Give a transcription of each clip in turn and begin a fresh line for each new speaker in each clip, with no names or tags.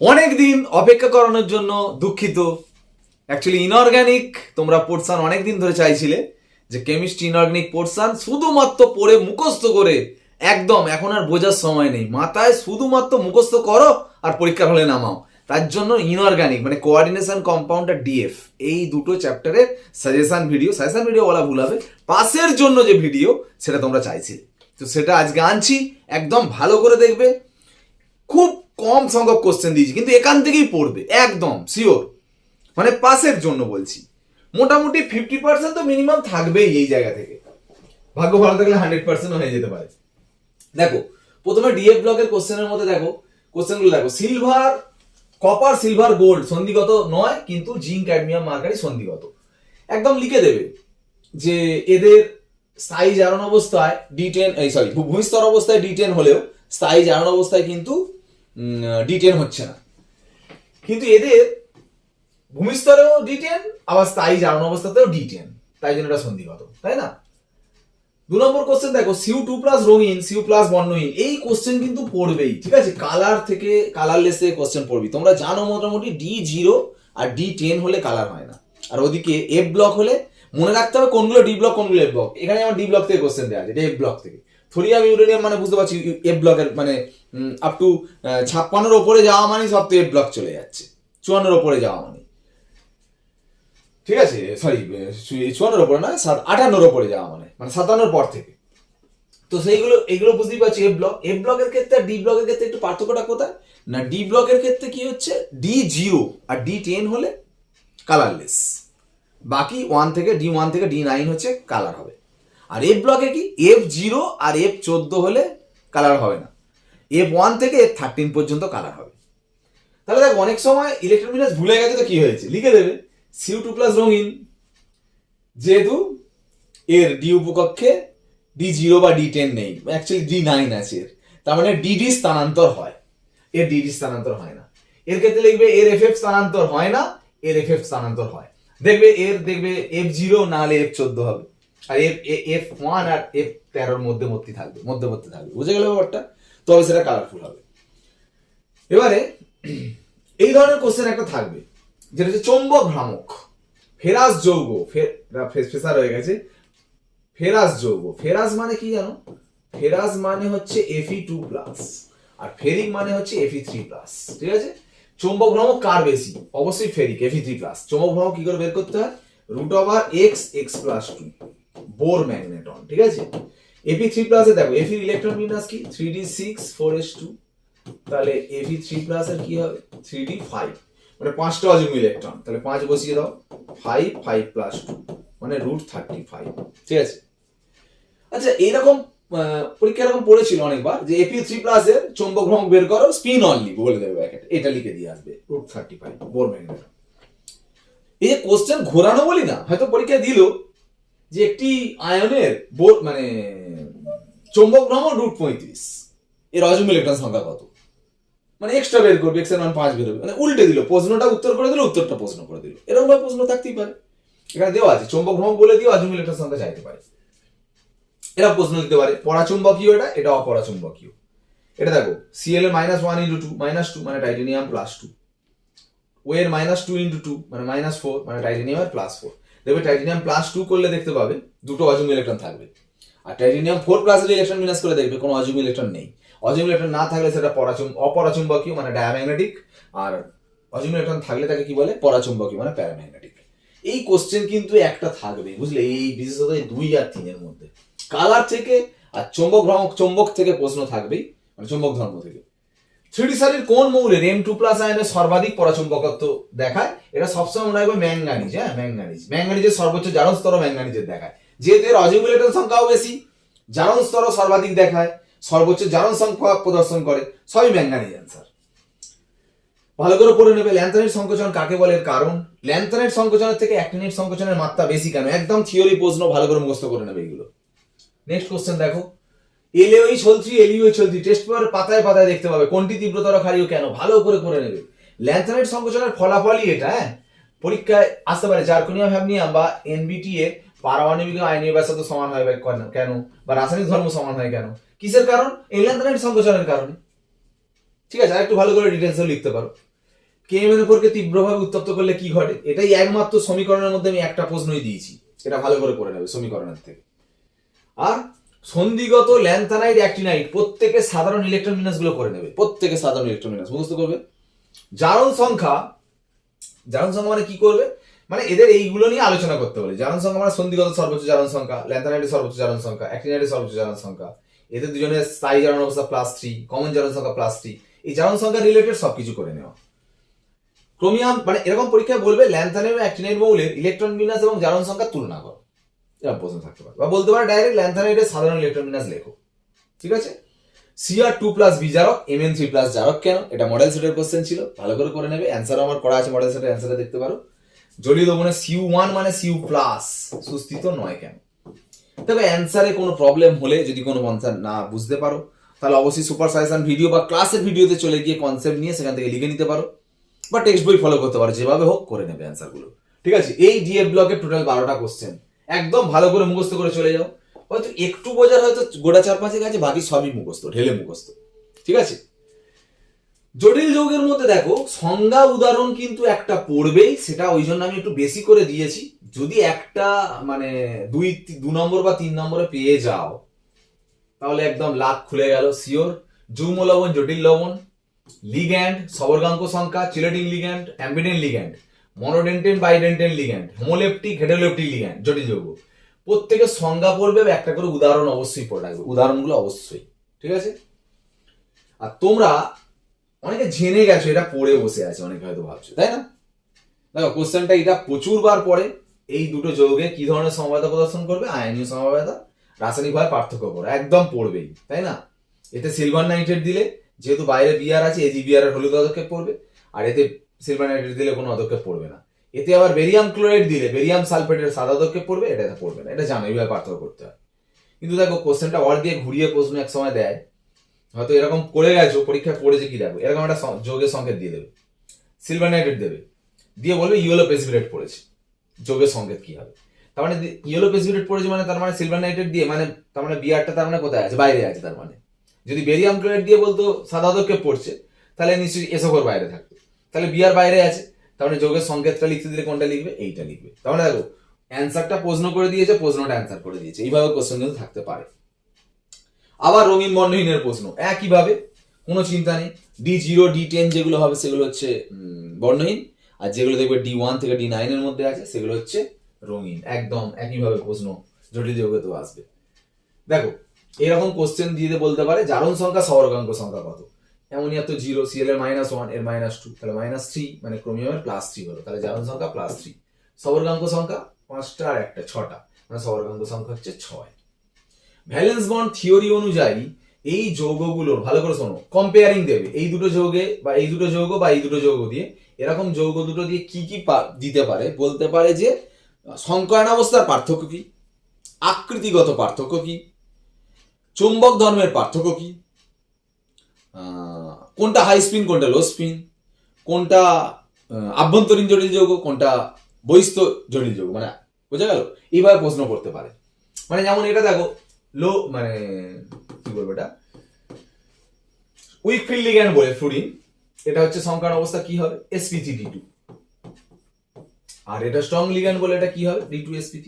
অনেক দিন অপেক্ষা করানোর জন্য দুঃখিত। অ্যাকচুয়ালি ইনঅর্গ্যানিক তোমরা পোর্সান অনেক দিন ধরে চাইছিলে যে কেমিস্ট্রি ইনঅর্গ্যানিক পোর্সান শুধুমাত্র পড়ে মুখস্থ করে একদম এখন আর বোঝার সময় নেই। মাথায় শুধুমাত্র মুখস্থ করো আর পরীক্ষার হলে নামাও। তার জন্য ইনঅর্গ্যানিক মানে কোঅর্ডিনেশন কম্পাউন্ড আর ডিএফ এই দুটো চ্যাপ্টারের সাজেশন ভিডিও সাজেশন ভিডিও বলা ভুল হবে। পাসের জন্য যে ভিডিও সেটা তোমরা চাইছিলে। তো সেটা আজকে আনছি। একদম ভালো করে দেখবে। খুব কম সংখ্যক কোশ্চেন দিয়েছি, কিন্তু এখান থেকেই পড়বে, একদম শিওর মানে পাসের জন্য বলছি। মোটামুটি ফিফটি পার্সেন্ট তো মিনিমাম থাকবেই এই জায়গা থেকে। ভাগ্য ভালো থাকলে হান্ড্রেড পার্সেন্ট হয়ে যেতে পারে। দেখো, প্রথমে ডিএফ ব্লকের কোশ্চেনের মধ্যে দেখো কোশ্চেনগুলো দেখো সিলভার কপার সিলভার গোল্ড সন্ধিগত নয়, কিন্তু জিঙ্ক ক্যাডমিয়াম মার্কারি সন্ধিগত। একদম লিখে দেবে যে এদের স্থায়ী জারণ অবস্থায় ডি টেন এই সরি ভূমিস্তর অবস্থায় ডি টেন হলেও স্থায়ী জারণ অবস্থায় কিন্তু ডি টেন হচ্ছে না। কিন্তু এদের ভূমিস্তরেও ডিটেন আবার স্থায়ী জারণ অবস্থাতেও ডিটেন তাই জন্য এটা সন্ধিগত, তাই না? দু নম্বর কোশ্চেন দেখো সিউ টু প্লাস রঙিন সিউ প্লাস বর্ণহীন, এই কোশ্চেন কিন্তু পড়বেই, ঠিক আছে? কালার থেকে কালারলেস থেকে কোশ্চেন পড়বি। তোমরা জানো মোটামুটি ডি জিরো আর ডি টেন হলে কালার হয় না। আর ওদিকে এফ ব্লক হলে মনে রাখতে হবে কোনগুলো ডি ব্লক কোনগুলো এফ ব্লক এখানে আমার ডি ব্লক থেকে কোশ্চেন দেওয়া আছে এফ ব্লক থেকে। থোরিয়াম ইউরেনিয়াম মানে বুঝতে পারছি এফ ব্লকের মানে আপ টু ছাপ্পান্নর ওপরে যাওয়া মানে সব তো এফ ব্লক চলে যাচ্ছে। চুয়ান্নর ওপরে যাওয়া মানে ঠিক আছে? সরি চুয়ান্নর ওপরে না সাত আটান্নর ওপরে যাওয়া মানে মানে সাতান্নর পর থেকে। তো সেইগুলো এগুলো বুঝতেই পারছি এফ ব্লক এফ ব্লকের ক্ষেত্রে আর ডি ব্লকের ক্ষেত্রে একটু পার্থক্যটা কোথায়? না ডি ব্লকের ক্ষেত্রে কি হচ্ছে? ডি জিরো আর ডি টেন হলে কালারলেস বাকি ওয়ান থেকে ডি ওয়ান থেকে ডি নাইন হচ্ছে কালার হবে। আর এফ ব্লকে কি? এফ জিরো আর এফ চোদ্দ হলে কালার হবে না। এফ ওয়ান থেকে এফ থার্টিন পর্যন্ত কালার হবে। তাহলে দেখ, অনেক সময় ইলেকট্রোমিনাস ভুলে গেছে তো কি হয়েছে? লিখে দেবে সিউ টু প্লাস রঙিন, যেহেতু এর ডি উপকক্ষে ডি জিরো বা ডি টেন নেই অ্যাকচুয়ালি ডি নাইন আছে এর। তার মানে ডিডি স্থানান্তর হয়। এর ডিডি স্থানান্তর হয় না। এর ক্ষেত্রে লিখবে এর এফ এফ স্থানান্তর হয় না, এর এফ এফ স্থানান্তর হয়। দেখবে এর, দেখবে এফ জিরো না হলে এফ চোদ্দ হবে। আর এফ এফ ওয়ান আর এফ তেরোর মধ্যবর্তী থাকবে মধ্যবর্তী থাকবে। বুঝে গেল ব্যাপারটা? তবে সেটা কালারফুল হবে। এবারে, এই ধরনের কোশ্চেন একটা থাকবে, যেটা হচ্ছে চৌম্বক ভ্রামক। ফেরাস যৌগ ফেসার হয়ে গেছে। ফেরাস যৌগ ফেরাস মানে কি জানো? ফেরাস মানে হচ্ছে এফি টু প্লাস আর ফেরিক মানে হচ্ছে এফি থ্রি প্লাস ঠিক আছে? চৌম্বক ভ্রামক কার বেশি? অবশ্যই ফেরিক এফি থ্রি প্লাস চৌম্বক ভ্রামক কি করে বের করতে হয়? Root over X X plus two Bohr magneton, ঠিক আছে? এপি থ্রি প্লাসে দেখো এফির ইলেকট্রন বিন্যাস কি? Three D six four S two তাহলে এভি থ্রি প্লাস এর কি হবে? থ্রি ডি ফাইভ মানে পাঁচটা অযুগ্ম ইলেকট্রন তাহলে পাঁচ বসিয়ে দাও ফাইভ ফাইভ প্লাস টু মানে রুট থার্টি ফাইভ ঠিক আছে? আচ্ছা এইরকম পরীক্ষা এরকম পড়েছিল অনেকবার যে এপি থ্রি প্লাস এর চৌম্বক ভ্রমক বের করো স্পিন অনলি বলে দেবে ব্যাকেট এটা লিখে দিয়ে আসবে root thirty five Bohr magnet এই যে কোশ্চেন ঘোরানো বলি না, হয়তো পরীক্ষায় দিল। যে একটি আয়নের বোর মানে চৌম্বক ভ্রমণ রুট পঁয়ত্রিশ। এর অযুগ্ম ইলেকট্রন সংখ্যা কত? মানে এক্সট্রা বের করবে এক্সের মান পাঁচ বেরোবে মানে উল্টে দিল, প্রশ্নটা উত্তর করে দিল, উত্তরটা প্রশ্ন করে দিল। এরকম ভাবে প্রশ্ন থাকতেই পারে। এখানে দেওয়া আছে, চৌম্বক ভ্রমণ বলে দিয়ে অজম ইলেকট্রন সংখ্যা চাইতে পারে। এরা প্রশ্ন দিতে পারে, পরাচুম্বকীয় এটা এটা অপরাচুম্বকীয়। এটা দেখো সিএল এর minus one into two minus two মানে টাইটেনিয়াম প্লাস টু ও এর মাইনাস টু ইন্টু টু মানে মাইনাস ফোর মানে টাইটেনিয়াম প্লাস ফোর দেখবে টাইটেনিয়াম প্লাস টু করলে দেখতে পাবে দুটো অযুগ্ম ইলেকট্রন থাকবে। আর টাইটেনিয়াম ফোর প্লাস ইলেকট্রন বিন্যাস করে দেখবে কোনো অযুগ্ম ইলেকট্রন নেই। অযুগ্ম ইলেকট্রন না থাকলে সেটা পরাচুম অপরাচুম্বকীয় মানে ডায়াম্যাগনেটিক আর অযুগ্ম ইলেকট্রন থাকলে তাকে কি বলে? পরাচুম্বকীয় মানে প্যারাম্যাগনেটিক এই কোশ্চেন কিন্তু একটা থাকবে বুঝলে? এই বিশেষত এই দুই আর তিনের মধ্যে। কালার থেকে আর চৌম্বক ভ্রমক চৌম্বক থেকে প্রশ্ন থাকবেই মানে চৌম্বক ধর্ম থেকে। থ্রিডি সারির কোন মৌলের এম টু প্লাস আয়নের সর্বাধিক পরাচুম্বকত্ব দেখায়? এটা সবসময় মনে রাখবে ম্যাঙ্গানিজ হ্যাঁ ম্যাঙ্গানিজ ম্যাঙ্গানিজের সর্বোচ্চ জারণ স্তর ম্যাঙ্গানিজের দেখায়। যেহেতু এর অযুগ্ম সংখ্যাও বেশি, জারণ স্তর সর্বাধিক দেখায়, সর্বোচ্চ জারণ সংখ্যা প্রদর্শন করে, সবই ম্যাঙ্গানিজ অ্যান্সার ভালো করে পড়ে নেবে ল্যান্থানাইট সংকোচন কাকে বলে কারণ? ল্যান্থানাইট সংকোচনের থেকে অ্যাক্টিনাইট সংকোচনের মাত্রা বেশি কেন? একদম থিওরি প্রশ্ন ভালো করে মুখস্থ করে নেবে এগুলো। নেক্সট কোশ্চেন দেখো। এলওই চলছি এলিওই চলছি টেস্ট পেপার পাতায় পাতায় দেখতে পাবে। কোনটি তীব্রতর ক্ষারীয় কেন? ভালো করে করে নেবে। ল্যান্থানাইট সংকোচনের ফলাফলই এটা হ্যাঁ? পরীক্ষায় আসতে পারে। জার্কোনিয়াম হ্যামনিয়াম বা এনবিটি এর পারমাণবিক আইনীয় ব্যাসার্ধ সমান হয় কেন- বা রাসায়নিক ধর্ম সমান হয় কেন? কিসের কারণ? এই ল্যান্থানাইট সংকোচনের কারণে। ঠিক আছে আর একটু ভালো করে ডিটেলসও লিখতে পারো। কেম এর উপরকে তীব্রভাবে উত্তপ্ত করলে কি ঘটে? এটাই একমাত্র সমীকরণের মধ্যে আমি একটা প্রশ্নই দিয়েছি। এটা ভালো করে করে নেবে সমীকরণের থেকে। আর সন্ধিগত ল্যান্থানাইট অ্যাক্টিনাইট প্রত্যেকে সাধারণ ইলেকট্রন বিন্যাসগুলো করে নেবে। প্রত্যেকে সাধারণ ইলেকট্রন বিন্যাস মুখস্থ করবে? জারণ সংখ্যা জারণ সংখ্যা মানে কি করবে? মানে এদের এইগুলো নিয়ে আলোচনা করতে বলে। জারণ সংখ্যা মানে সন্ধিগত সর্বোচ্চ জারণ সংখ্যা ল্যান্থানাইটের সর্বোচ্চ জারণ সংখ্যা অ্যাক্টিনাইটের সর্বোচ্চ জারণ সংখ্যা। এদের দুজনের স্থায়ী জারণ অবস্থা প্লাস থ্রি কমন জারণ সংখ্যা প্লাস থ্রি এই জারণ সংখ্যা রিলেটেড সবকিছু করে নেওয়া। ক্রোমিয়াম মানে এরকম পরীক্ষায় বলবে ল্যান্থানাইট এবং অ্যাক্টিনাইট মৌলের ইলেকট্রন বিন্যাস এবং জারণ সংখ্যা তুলনা করো। প্রশ্ন থাকতে পারে। বা বলতে পারে ডাইরেক্ট ল্যান্থানাইটের সাধারণ ইলেকট্রন বিন্যাস লেখো। ঠিক আছে? সিআর টু প্লাস বি জারক এম এন থ্রি প্লাস জারক কেন? এটা মডেল সেটের কোশ্চেন ছিল, ভালো করে করে নেবে। অ্যান্সার আমার করা আছে মডেল সেটের অ্যান্সারে দেখতে পারো। জলীয় দ্রবণে সিউ ওয়ান মানে সিউ প্লাস সুস্থিত নয় কেন? তবে অ্যান্সারে কোনো প্রবলেম হলে যদি কোনো অ্যান্সার না বুঝতে পারো, তাহলে অবশ্যই সুপার সাজেশন ভিডিও বা ক্লাসের ভিডিওতে চলে গিয়ে কনসেপ্ট নিয়ে সেখান থেকে লিখে নিতে পারো। বা টেক্সট বই ফলো করতে পারো, যেভাবে হোক করে নেবে অ্যান্সারগুলো ঠিক আছে? এই ডিএফ ব্লকে টোটাল বারোটা কোশ্চেন একদম ভালো করে মুখস্থ করে চলে যাও। হয়তো একটু বোঝার হয়তো গোটা চার পাঁচের কাছে, বাকি সবই মুখস্থ, ঢেলে মুখস্থ। ঠিক আছে? জটিল যৌগের মধ্যে দেখো, সংজ্ঞা উদাহরণ কিন্তু একটা পড়বেই, সেটা ওই জন্য আমি একটু বেশি করে দিয়েছি। যদি একটা মানে দুই, দু নম্বর বা তিন নম্বরে পেয়ে যাও, তাহলে একদম লাখ খুলে গেল সিওর যৌম লবণ, জটিল লবণ লিগ্যান্ড সবর্গাঙ্ক সংখ্যা chelating ligand ambidentate ligand monodentate, bidentate ligand, homoleptic, heteroleptic ligand, জটিল যৌগ। প্রত্যেকের সংজ্ঞা পড়বে একটা করে উদাহরণ অবশ্যই পড়ে রাখবে। উদাহরণগুলো অবশ্যই, ঠিক আছে? আর তোমরা অনেকে জেনে গেছো, এটা পড়ে বসে আছে, অনেকে হয়তো ভাবছ, তাই না? দেখো, কোশ্চেনটা এটা প্রচুর বার পড়ে, এই দুটো যৌগে কি ধরনের সমবায়তা প্রদর্শন করবে? আয়নীয় সমবায়তা রাসায়নিকভাবে পার্থক্য করো, একদম পড়বেই, তাই না? এতে সিলভার নাইট্রেট দিলে, যেহেতু বাইরে বিয়ার আছে এজি বিয়ারের হলুদ পদক্ষেপ পড়বে আর এতে সিলভার নাইট্রেট দিলে কোনো পদক্ষেপ পড়বে না। এতে আবার বেরিয়াম ক্লোরাইড দিলে বেরিয়াম সালফেটের সাদা পদক্ষেপ পড়বে, এটা পড়বে না। এটা জানো, এইভাবে পার্থক্য করতে হয়। কিন্তু দেখো কোশ্চেনটা ওয়ার্ড দিয়ে ঘুরিয়ে প্রশ্ন এক সময় দেয়। হয়তো এরকম করে গেছো পরীক্ষা পড়েছে কি দেখো? এরকম একটা যোগের সংকেত দিয়ে দেবে। সিলভার নাইট্রেট দেবে। দিয়ে বলবে ইয়েলো পেসিভিরেট পড়েছে। যোগের সংকেত কি হবে? তার মানে ইয়েলো পেসিভিরেট পড়েছে মানে তার মানে সিলভার নাইট্রেট দিয়ে মানে তার মানে বিয়ারটা তার মানে কোথায় আছে? বাইরে আছে তার মানে। যদি বেরিয়াম ক্লোরাইড দিয়ে বলতো সাদা দক্ষেপ পড়ছে, তাহলে নিশ্চয়ই এসোকর বাইরে থাকতো। তাহলে বিয়ার বাইরে আছে। মানে যোগের সংকেতটা লিখতে দিলে কোনটা লিখবে? এইটা লিখবে। মানে দেখো অ্যান্সারটা প্রশ্ন করে দিয়েছে, প্রশ্নটা অ্যান্সার করে দিয়েছে। এইভাবে কোশ্চেন কিন্তু থাকতে পারে। আবার রঙিন বর্ণহীনের প্রশ্ন, একইভাবে, কোনো চিন্তা নেই। ডি জিরো ডি টেন যেগুলো হবে, সেগুলো হচ্ছে বর্ণহীন। আর যেগুলো দেখবে ডি ওয়ান থেকে ডি নাইনের মধ্যে আছে, সেগুলো হচ্ছে রঙিন। একদম একইভাবে প্রশ্ন জটিল যোগে তো আসবে। দেখো, এরকম কোশ্চেন দিয়ে দিয়ে বলতে পারে, জারণ সংখ্যা সহরকাঙ্ক সংখ্যা কত? অ্যামোনিয়া তো জিরো সিএল এর মাইনাস ওয়ানের মাইনাস টু তাহলে মাইনাস থ্রি মানে ক্রোমিয়ামের প্লাস থ্রি হলো, তাহলে জারণ সংখ্যা প্লাস থ্রি সবর্গাঙ্ক সংখ্যা পাঁচটা আর একটা, ছটা মানে সবর্গাঙ্ক সংখ্যা হচ্ছে ছয়। ভ্যালেন্স বন্ড থিওরি অনুযায়ী এই যৌগগুলোর ভালো করে শোনো কম্পেয়ারিং দেবে, এই দুটো যৌগে বা এই দুটো যৌগ বা এই দুটো যৌগ দিয়ে, এরকম যৌগ দুটো দিয়ে কি কি দিতে পারে? বলতে পারে যে সংকয়ন অবস্থার পার্থক্য কি? আকৃতিগত পার্থক্য কি? চুম্বক ধর্মের পার্থক্য কি? কোনটা হাই স্পিন কোনটা লো স্পিন কোনটা আভ্যন্তরীণ জটিল যৌগ, কোনটা বহিস্থ জটিল যৌগ মানে বোঝা গেল? এইভাবে প্রশ্ন করতে পারে। মানে যেমন এটা দেখো লো মানে কি বলব এটা? উইক ফিল্ড লিগ্যান্ড বলে ফ্লুরিন এটা হচ্ছে সংকার অবস্থা, কি হবে? এসপি ডি টু আর এটা স্ট্রং লিগ্যান্ড বলে এটা কি হবে? ডি টু এসপি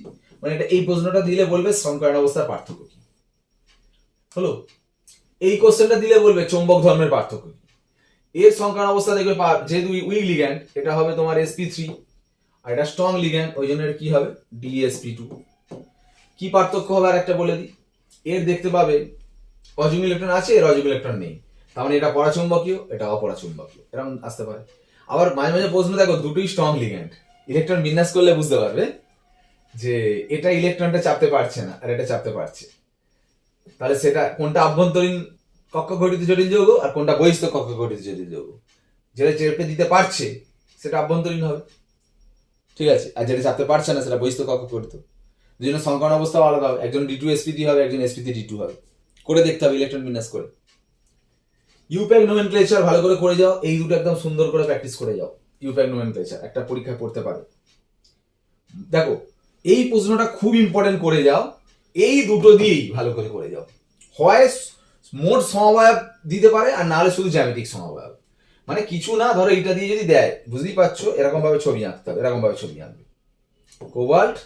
মানে এটা এই প্রশ্নটা দিলে বলবে সংকার অবস্থার পার্থক্য কি। হলো? এই কোশ্চেনটা দিলে বলবে চৌম্বক ধর্মের পার্থক্য কি। এর সংখ্যার অবস্থা দেখবে যেহেতু উইক লিগ্যান্ড এটা হবে তোমার এসপি থ্রি আর এটা স্ট্রং লিগ্যান্ড ওই জন্য কি হবে? ডিএসপি টু কি পার্থক্য হবে আর একটা বলে দিই? এর দেখতে পাবে, অজুম ইলেকট্রন আছে, এর অজুম ইলেকট্রন নেই। তার মানে এটা পরাচুম্বকীয়, এটা অপরাচুম্বকীয়। এরকম আসতে পারে। আবার মাঝে মাঝে প্রশ্ন দেখো, দুটোই স্ট্রং লিগ্যান্ড ইলেকট্রন বিন্যাস করলে বুঝতে পারবে যে এটা ইলেকট্রনটা চাপতে পারছে না, আর এটা চাপতে পারছে। তাহলে সেটা কোনটা আভ্যন্তরীণ কক্ষ ঘটিত জটিল যৌগ আর কোনটা বহিস্থ কক্ষ ঘটিত জটিল যৌগ? যেটা চেপে দিতে পারছে, সেটা আভ্যন্তরীণ হবে। ঠিক আছে? আর যেটা চাপতে পারছে না, সেটা বহিস্থ কক্ষ ঘটিত দুজনের সংকরণ অবস্থাও আলাদা হবে একজন ডি টু এসপিতে হবে, একজন এসপিতে ডি টু হবে। করে দেখতে হবে ইলেকট্রন বিন্যাস করে। ইউপ্যাক নোমেনক্লেচার ভালো করে করে যাও। এই দুটো একদম সুন্দর করে প্র্যাকটিস করে যাও। ইউপ্যাক নোমেনক্লেচার একটা পরীক্ষা করতে পারো। দেখো, এই প্রশ্নটা খুব ইম্পর্টেন্ট করে যাও। এই দুটো দিয়েই ভালো করে করে যাও। হয় মোট সমবায় দিতে পারে আর নাহলে শুধু জ্যামিতিক সমবায়। মানে কিছু না, ধরো এইটা দিয়ে যদি দেয়, বুঝতেই পারছ এরকম ভাবে ছবি আঁকতে হবে এরকম ভাবে ছবি আঁকবে। কোবাল্ট,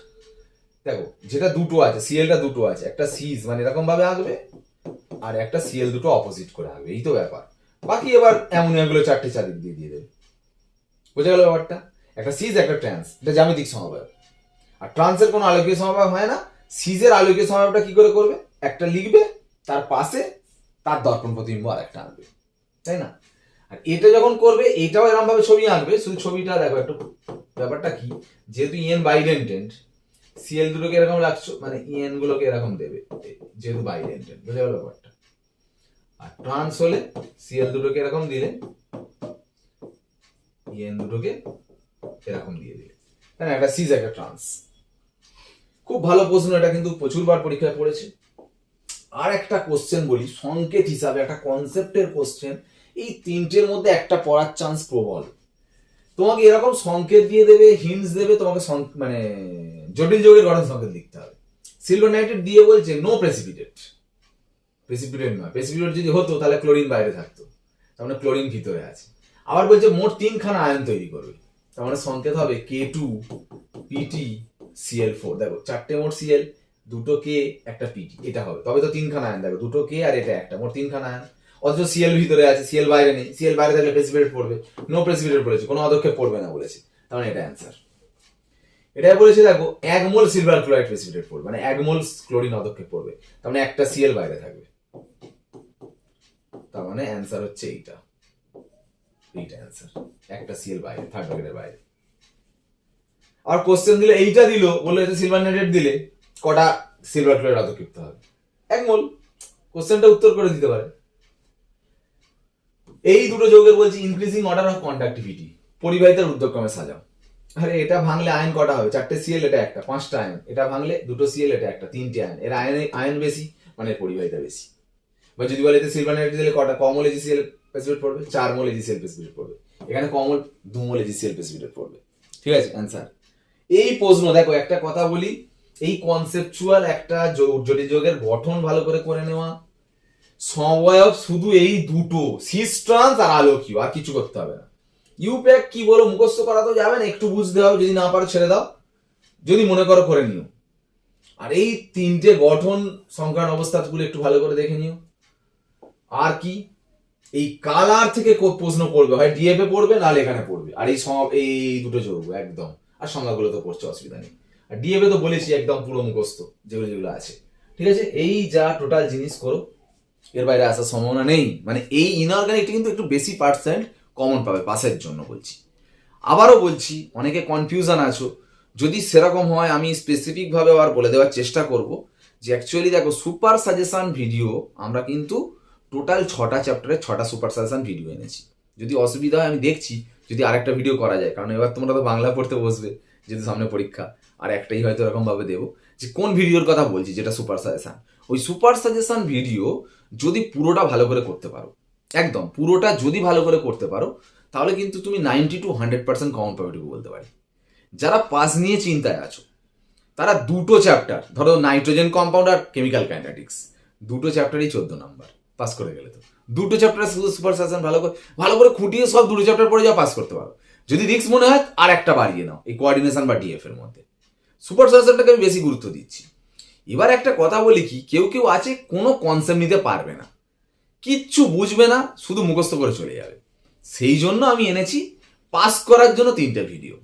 দেখো, যেটা দুটো আছে সিএলটা দুটো আছে, একটা সিজ মানে এরকম ভাবে আঁকবে, আর একটা সিএল দুটো অপোজিট করে আঁকবে, এই তো ব্যাপার। বাকি এবার অ্যামোনিয়া গুলো চারটে চারদিক দিয়ে দিয়ে দেবে। বোঝা গেল ব্যাপারটা? একটা সিজ একটা ট্রান্স এটা জ্যামিতিক সমবায়। আর ট্রান্সের কোনো আলোকীয় সমবায় হয় না সিজের আলোকীয় সমবায়টা কি করে করবে? একটা লিখবে, তার পাশে তার দর্পণ প্রতিবিম্ব আর একটা আঁকবে তাই না? আর এটা যখন করবে, এটাও এরকমভাবে ছবি আঁকবে, শুধু ছবিটা দেখো একটু, ব্যাপারটা কি? যেহেতু ইএন বাইডেন্টেন্ট সিএল দুটোকে এরকম রাখছো মানে ইএন গুলোকে এরকম দেবে, যেহেতু বাইডেন্টেন্ট বুঝে গেল ব্যাপারটা? আর ট্রান্স হলে সিএল দুটোকে এরকম দিলে, ইএন দুটোকে এরকম দিয়ে দিলে। তাই না? একটা সিজ একটা ট্রান্স। খুব ভালো প্রশ্ন, এটা কিন্তু প্রচুরবার পরীক্ষায় পড়েছে। আর একটা কোশ্চেন বলি, সংকেত হিসাবে, একটা কনসেপ্টের কোশ্চেন এই তিনটের মধ্যে একটা পড়ার চান্স প্রবল। তোমাকে এরকম সংকেত দিয়ে দেবে হিন্টস দেবে, তোমাকে মানে জটিল যোগের গঠন সংকেত লিখতে হবে। সিলভার নাইট্রেট দিয়ে বলছে নো প্রেসিপিটেট প্রেসিপিটেট নয় প্রেসিপিটেট যদি হতো, তাহলে ক্লোরিন বাইরে থাকতো। তার মানে ক্লোরিন ভিতরে আছে। আবার বলছে, মোট তিনখানা আয়ন তৈরি করবে। তার মানে সংকেত হবে K two P T C L four দেখো, চারটে মোট সিএল দুটো কে একটা পিটি এটা হবে। তবে তো তিনখানা আয়ন দেখো দুটো কে আর এটা একটা, মোট তিনখানা আয়ন। অথচ সিএল ভিতরে আছে সিএল বাইরে নেই সিএল বাইরে থাকলে প্রেসিপিটেট পড়বে নো প্রেসিপিটেট বলেছে কোনো অদক্ষেপ পড়বে না বলেছে। তার মানে এটা অ্যান্সার এটাই বলেছে দেখো, এক মোল সিলভার ক্লোরাইড প্রেসিপিটেট পড়বে মানে এক মোল ক্লোরিন অদক্ষেপ পড়বে। তার মানে একটা সিএল বাইরে থাকবে। তার মানে অ্যান্সার হচ্ছে এইটা। এইটা অ্যান্সার একটা সিএল বাইরে থার্ড বাইরে। আর কোশ্চেন দিলে, এইটা দিল, বলল এটা সিলভার নেটেড দিলে। কটা সিলভার ক্লোরাইড অদক্ষিপ্ত হবে? এক কোশ্চেনটা উত্তর করে দিতে পারে। এই দুটো যৌগের বলছি ইনক্রিজিং অর্ডার অফ কন্ডাক্টিভিটি পরিবাহিতার উদ্যোগক্রমে সাজাও। আরে, এটা ভাঙলে আয়ন কটা হবে? চারটে সিএল এটা একটা, পাঁচটা আয়ন। এটা ভাঙলে দুটো সিএল এটা একটা, তিনটে আয়ন। এর আয়ন আয়ন বেশি মানে পরিবাহিতা বেশি। বা যদি বলে এতে সিলভার নাইট্রেট দিলে কটা? কম হলে সিএল প্রেসিপিটেট পড়বে চার মোল সিএল প্রেসিপিটেট পড়বে। এখানে কম হল দু মোল সিএল প্রেসিপিটেট পড়বে। ঠিক আছে অ্যান্সার এই প্রশ্ন, দেখো, একটা কথা বলি এই কনসেপচুয়াল একটা জটিল যোগের গঠন ভালো করে করে নেওয়া। সমবয়ব শুধু এই দুটো সিস্ট্রান্স আর আলোকীয়, আর কিছু করতে হবে না। ইউপ্যাক কি বলো, মুখস্থ করা তো যাবে না, একটু বুঝতে হবে, যদি না পারো ছেড়ে দাও। যদি মনে করো করে নিও। আর এই তিনটে গঠন সংক্রান্ত অবস্থাগুলো একটু ভালো করে দেখে নিও। আর কি? এই কালার থেকে প্রশ্ন পড়বে হয় ডিএফে পড়বে নাহলে এখানে পড়বে। আর এই এই দুটো যোগ, একদম। আর সংজ্ঞাগুলো তো পড়ছে অসুবিধা নেই। ডিএফে তো বলেছি একদম পুরো মুখস্থ, যেগুলো যেগুলো আছে। ঠিক আছে? এই যা টোটাল জিনিস করো, এর বাইরে আসার সম্ভাবনা নেই। মানে এই ইনঅর্গানিকটা কিন্তু একটু বেশি পার্সেন্ট কমন পাবে পাসের জন্য বলছি। আবারও বলছি, অনেকে কনফিউশন আছো। যদি সেরকম হয়, আমি স্পেসিফিকভাবে আবার বলে দেওয়ার চেষ্টা করব যে অ্যাকচুয়ালি দেখো সুপার সাজেশন ভিডিও আমরা কিন্তু টোটাল ছটা চ্যাপ্টারে ছটা সুপার সাজেশন ভিডিও এনেছি। যদি অসুবিধা হয়, আমি দেখছি। যদি আরেকটা ভিডিও করা যায়, কারণ এবার তোমরা তো বাংলা পড়তে বসবে। যেহেতু সামনে পরীক্ষা, আর একটাই হয়তো এরকম ভাবে দেবো যে কোন ভিডিওর কথা বলছি, যেটা সুপার সাজেশন ওই সুপার সাজেশন ভিডিও যদি পুরোটা ভালো করে করতে পারো, একদম পুরোটা যদি ভালো করে করতে পারো, তাহলে কিন্তু তুমি ninety two hundred percent common বলতে পারি। যারা পাস নিয়ে চিন্তায় আছো, তারা দুটো চ্যাপ্টার ধরো নাইট্রোজেন কম্পাউন্ড আর কেমিক্যাল কাইনেটিক্স দুটো চ্যাপ্টারই চোদ্দ নাম্বার পাস করে গেলে তো। দুটো চ্যাপ্টার শুধু সুপার সাজেশন ভালো করে ভালো করে খুঁটিয়ে সব দুটো চ্যাপ্টার পড়ে যাও পাস করতে পারো। যদি রিক্স মনে হয়, আর একটা বাড়িয়ে নাও। এই কোঅর্ডিনেশন বা ডিএফ এর মধ্যে। সুপার সাজেশনটাকে আমি বেশি গুরুত্ব দিচ্ছি। এবার একটা কথা বলি কি, কেউ কেউ আছে, কোনো কনসেপ্ট নিতে পারবে না। কিচ্ছু বুঝবে না, শুধু মুখস্থ করে চলে যাবে। সেই জন্য আমি এনেছি পাস করার জন্য তিনটে ভিডিও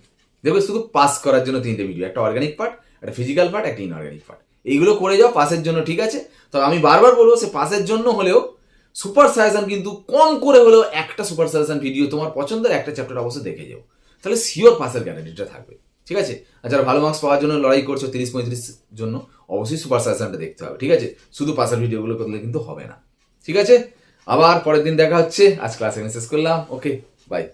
দেখবে শুধু পাস করার জন্য তিনটে ভিডিও একটা অর্গানিক পার্ট একটা ফিজিক্যাল পার্ট একটা ইনঅর্গানিক পার্ট এইগুলো করে যাও পাসের জন্য ঠিক আছে। তবে আমি বারবার বলব, সে পাসের জন্য হলেও সুপার সাজেশন কিন্তু কম করে হলেও একটা সুপার সাজেশন ভিডিও তোমার পছন্দের একটা চ্যাপ্টার অবশ্যই দেখে যাও। তাহলে সিওর পাসের গ্যারান্টিটা থাকবে, ঠিক আছে? আর যারা ভালো মার্কস পাওয়ার জন্য লড়াই করছ তিরিশ পঁয়ত্রিশ জন্য, অবশ্যই সুপার সাজেশনটা দেখতে হবে, ঠিক আছে? শুধু পাসের ভিডিওগুলো করলে কিন্তু হবে না, ঠিক আছে? আবার পরের দিন দেখা হচ্ছে, আজ ক্লাস এখানে শেষ করলাম ওকে বাই